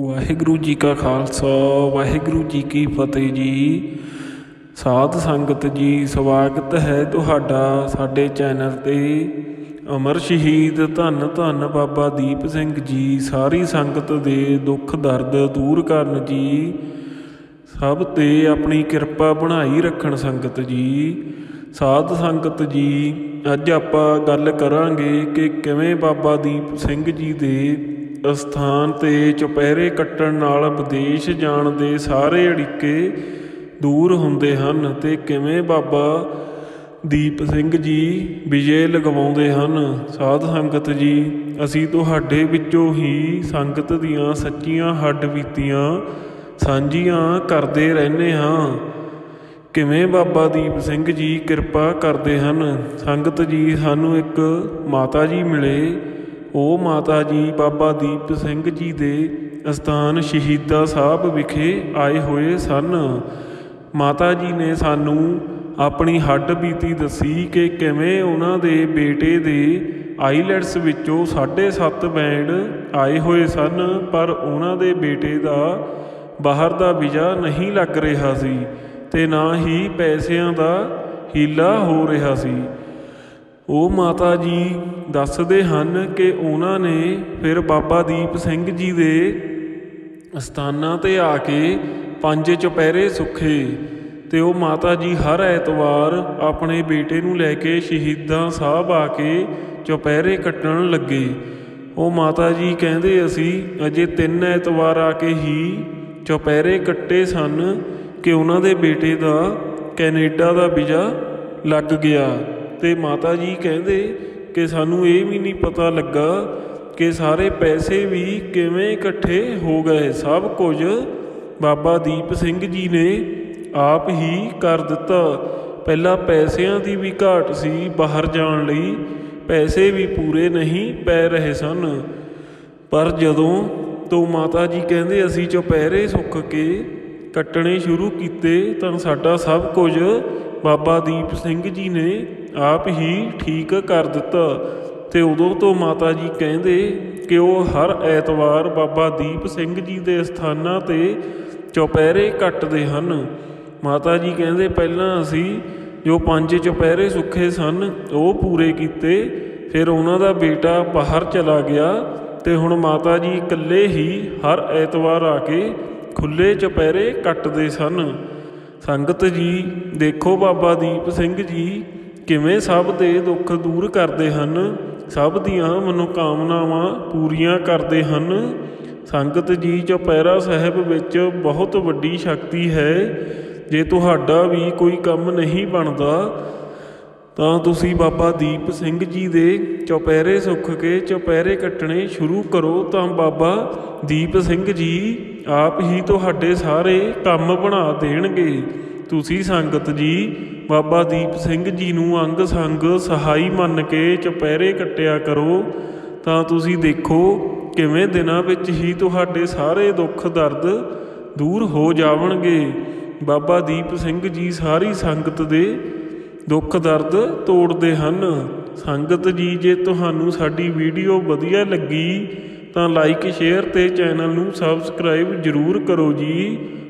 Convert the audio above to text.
ਵਾਹਿਗੁਰੂ ਜੀ ਕਾ ਖਾਲਸਾ, ਵਾਹਿਗੁਰੂ ਜੀ ਕੀ ਫਤਿਹ ਜੀ। ਸਾਧ ਸੰਗਤ ਜੀ, ਸਵਾਗਤ ਹੈ ਤੁਹਾਡਾ ਸਾਡੇ ਚੈਨਲ ਤੇ। ਅਮਰ ਸ਼ਹੀਦ ਧੰਨ ਧੰਨ ਬਾਬਾ ਦੀਪ ਸਿੰਘ ਜੀ, ਸਾਰੀ ਸੰਗਤ ਦੇ ਦੁੱਖ ਦਰਦ ਦੂਰ ਕਰਨ ਜੀ। ਸਭ ਤੇ ਆਪਣੀ ਕਿਰਪਾ ਬਣਾਈ ਰੱਖਣ ਸੰਗਤ ਜੀ। ਸਾਧ ਸੰਗਤ ਜੀ, ਅੱਜ ਆਪਾਂ ਗੱਲ ਕਰਾਂਗੇ ਕਿ ਕਿਵੇਂ ਬਾਬਾ ਦੀਪ ਸਿੰਘ ਜੀ ਦੇ ਅਸਥਾਨ ਤੇ ਚੁਪਹਿਰੇ ਕੱਟਣ ਨਾਲ ਵਿਦੇਸ਼ ਜਾਣ ਦੇ ਸਾਰੇ ਅੜਿੱਕੇ ਦੂਰ ਹੁੰਦੇ ਹਨ ਤੇ ਕਿਵੇਂ ਬਾਬਾ ਦੀਪ ਸਿੰਘ ਜੀ ਵਿਜੇ ਲਗਵਾਉਂਦੇ ਹਨ? ਸਾਧ ਸੰਗਤ ਜੀ, ਅਸੀਂ ਤੁਹਾਡੇ ਵਿੱਚੋਂ ਹੀ ਸੰਗਤ ਦੀਆਂ ਸੱਚੀਆਂ ਹੱਡ ਬੀਤੀਆਂ ਸਾਂਝੀਆਂ ਕਰਦੇ ਰਹਿੰਦੇ ਹਾਂ। ਕਿਵੇਂ ਬਾਬਾ ਦੀਪ ਸਿੰਘ ਜੀ ਕਿਰਪਾ ਕਰਦੇ ਹਨ? ਸੰਗਤ ਜੀ, ਸਾਨੂੰ ਇੱਕ ਮਾਤਾ ਜੀ ਮਿਲੇ। ਉਹ ਮਾਤਾ ਜੀ, ਬਾਬਾ ਦੀਪ ਸਿੰਘ ਜੀ ਦੇ ਅਸਥਾਨ ਸ਼ਹੀਦਾ ਸਾਹਿਬ ਵਿਖੇ ਆਏ ਹੋਏ ਸਨ। ਮਾਤਾ ਜੀ ਨੇ ਸਾਨੂੰ ਆਪਣੀ ਹੱਡ ਬੀਤੀ ਦੱਸੀ ਕਿ ਕਿਵੇਂ ਉਹਨਾਂ ਦੇ ਬੇਟੇ ਦੇ ਆਈਲੈਟਸ ਵਿੱਚੋਂ 7.5 ਬੈਂਡ ਆਏ ਹੋਏ ਸਨ, ਪਰ ਉਹਨਾਂ ਦੇ ਬੇਟੇ ਦਾ ਬਾਹਰ ਦਾ ਵੀਜ਼ਾ ਨਹੀਂ ਲੱਗ ਰਿਹਾ ਸੀ ਤੇ ਨਾ ਹੀ ਪੈਸਿਆਂ ਦਾ ਹੀਲਾ ਹੋ ਰਿਹਾ ਸੀ। ਉਹ ਮਾਤਾ ਜੀ ਦੱਸਦੇ ਹਨ ਕਿ ਉਹਨਾਂ ਨੇ ਫਿਰ ਬਾਬਾ ਦੀਪ ਸਿੰਘ ਜੀ ਦੇ ਅਸਥਾਨਾਂ ਤੇ ਆ ਕੇ ਪੰਜ ਚੁਪਹਿਰੇ ਸੁੱਖੇ ਤੇ ਉਹ ਮਾਤਾ ਜੀ ਹਰ ਐਤਵਾਰ ਆਪਣੇ ਬੇਟੇ ਨੂੰ ਲੈ ਕੇ ਸ਼ਹੀਦਾਂ ਸਾਹਿਬ ਆ ਕੇ ਚੁਪਹਿਰੇ ਕੱਟਣ ਲੱਗੇ। ਉਹ ਮਾਤਾ ਜੀ ਕਹਿੰਦੇ, ਅਸੀਂ ਅਜੇ ਤਿੰਨ ਐਤਵਾਰ ਆ ਕੇ ਹੀ ਚੁਪਹਿਰੇ ਕੱਟੇ ਸਨ ਕਿ ਉਹਨਾਂ ਦੇ ਬੇਟੇ ਦਾ ਕੈਨੇਡਾ ਦਾ ਵੀਜ਼ਾ ਲੱਗ ਗਿਆ। ਤੇ ਮਾਤਾ ਜੀ ਕਹਿੰਦੇ ਕਿ ਸਾਨੂੰ ਇਹ ਵੀ ਨਹੀਂ ਪਤਾ ਲੱਗਾ ਕਿ ਸਾਰੇ ਪੈਸੇ ਵੀ ਕਿਵੇਂ ਇਕੱਠੇ ਹੋ ਗਏ। ਸਭ ਕੁਝ ਬਾਬਾ ਦੀਪ ਸਿੰਘ ਜੀ ਨੇ ਆਪ ਹੀ ਕਰ ਦਿੱਤਾ। ਪਹਿਲਾਂ ਪੈਸਿਆਂ ਦੀ ਵੀ ਘਾਟ ਸੀ ਬਾਹਰ ਜਾਣ ਲਈ। ਪੈਸੇ ਵੀ ਪੂਰੇ ਨਹੀਂ ਪੈ ਰਹੇ ਸਨ। ਪਰ ਜਦੋਂ ਤੋਂ ਮਾਤਾ ਜੀ ਕਹਿੰਦੇ ਅਸੀਂ ਚੁਪਹਿਰੇ ਸੁੱਖ ਕੇ ਕੱਟਣੇ ਸ਼ੁਰੂ ਕੀਤੇ ਤਾਂ ਸਾਡਾ ਸਭ ਕੁਝ ਬਾਬਾ ਦੀਪ ਸਿੰਘ ਜੀ ਨੇ ਆਪ ਹੀ ਠੀਕ ਕਰ ਦਿੱਤਾ। ਤੇ ਉਦੋਂ ਤੋਂ ਮਾਤਾ ਜੀ ਕਹਿੰਦੇ ਕਿ ਉਹ ਹਰ ਐਤਵਾਰ ਬਾਬਾ ਦੀਪ ਸਿੰਘ ਜੀ ਦੇ ਸਥਾਨਾਂ ਤੇ ਚੌਪਹਿਰੇ ਕੱਟਦੇ ਹਨ। ਮਾਤਾ ਜੀ ਕਹਿੰਦੇ ਪਹਿਲਾਂ ਅਸੀਂ ਜੋ ਪੰਜ ਚੁਪਹਿਰੇ ਸੁੱਖੇ ਸਨ, ਉਹ ਪੂਰੇ ਕੀਤੇ। ਫਿਰ ਉਹਨਾਂ ਦਾ ਬੇਟਾ ਬਾਹਰ ਚਲਾ ਗਿਆ ਤੇ ਹੁਣ ਮਾਤਾ ਜੀ ਇਕੱਲੇ ਹੀ ਹਰ ਐਤਵਾਰ ਆ ਕੇ ਖੁੱਲੇ ਚੁਪਹਿਰੇ ਕੱਟਦੇ ਸਨ। ਸੰਗਤ ਜੀ, ਦੇਖੋ ਬਾਬਾ ਦੀਪ ਸਿੰਘ ਜੀ ਕਿਵੇਂ ਸਭ ਦੇ ਦੁੱਖ ਦੂਰ ਕਰਦੇ ਹਨ, ਸਭ ਦੀਆਂ ਮਨੋਕਾਮਨਾਵਾਂ ਪੂਰੀਆਂ ਕਰਦੇ ਹਨ। ਸੰਗਤ ਜੀ ਚੁਪਹਿਰਾ ਸਾਹਿਬ ਵਿੱਚ ਬਹੁਤ ਵੱਡੀ ਸ਼ਕਤੀ ਹੈ। ਜੇ ਤੁਹਾਡਾ ਵੀ ਕੋਈ ਕੰਮ ਨਹੀਂ ਬਣਦਾ, ਤਾਂ ਤੁਸੀਂ ਬਾਬਾ ਦੀਪ ਸਿੰਘ ਜੀ ਦੇ ਚੌਪਹਿਰੇ ਸੁੱਖ ਕੇ ਚੌਪਹਿਰੇ ਕੱਟਣੇ ਸ਼ੁਰੂ ਕਰੋ। ਤਾਂ ਬਾਬਾ ਦੀਪ ਸਿੰਘ ਜੀ ਆਪ ਹੀ ਤੁਹਾਡੇ ਸਾਰੇ ਕੰਮ ਬਣਾ ਦੇਣਗੇ। ਤੁਸੀਂ ਸੰਗਤ ਜੀ ਬਾਬਾ ਦੀਪ ਸਿੰਘ ਜੀ ਨੂੰ ਅੰਗ ਸੰਗ ਸਹਾਈ ਮੰਨ ਕੇ ਚੁਪਹਿਰੇ ਕੱਟਿਆ ਕਰੋ, ਤਾਂ ਤੁਸੀਂ ਦੇਖੋ ਕਿਵੇਂ ਦਿਨਾਂ ਵਿੱਚ ਹੀ ਤੁਹਾਡੇ ਸਾਰੇ ਦੁੱਖ ਦਰਦ ਦੂਰ ਹੋ ਜਾਵਣਗੇ। ਬਾਬਾ ਦੀਪ ਸਿੰਘ ਜੀ ਸਾਰੀ ਸੰਗਤ ਦੇ ਦੁੱਖ ਦਰਦ ਤੋੜਦੇ ਹਨ। ਸੰਗਤ ਜੀ, ਜੇ ਤੁਹਾਨੂੰ ਸਾਡੀ ਵੀਡੀਓ ਵਧੀਆ ਲੱਗੀ, ਤਾਂ ਲਾਈਕ ਸ਼ੇਅਰ ਤੇ ਚੈਨਲ ਨੂੰ ਸਬਸਕ੍ਰਾਈਬ ਜਰੂਰ ਕਰੋ ਜੀ।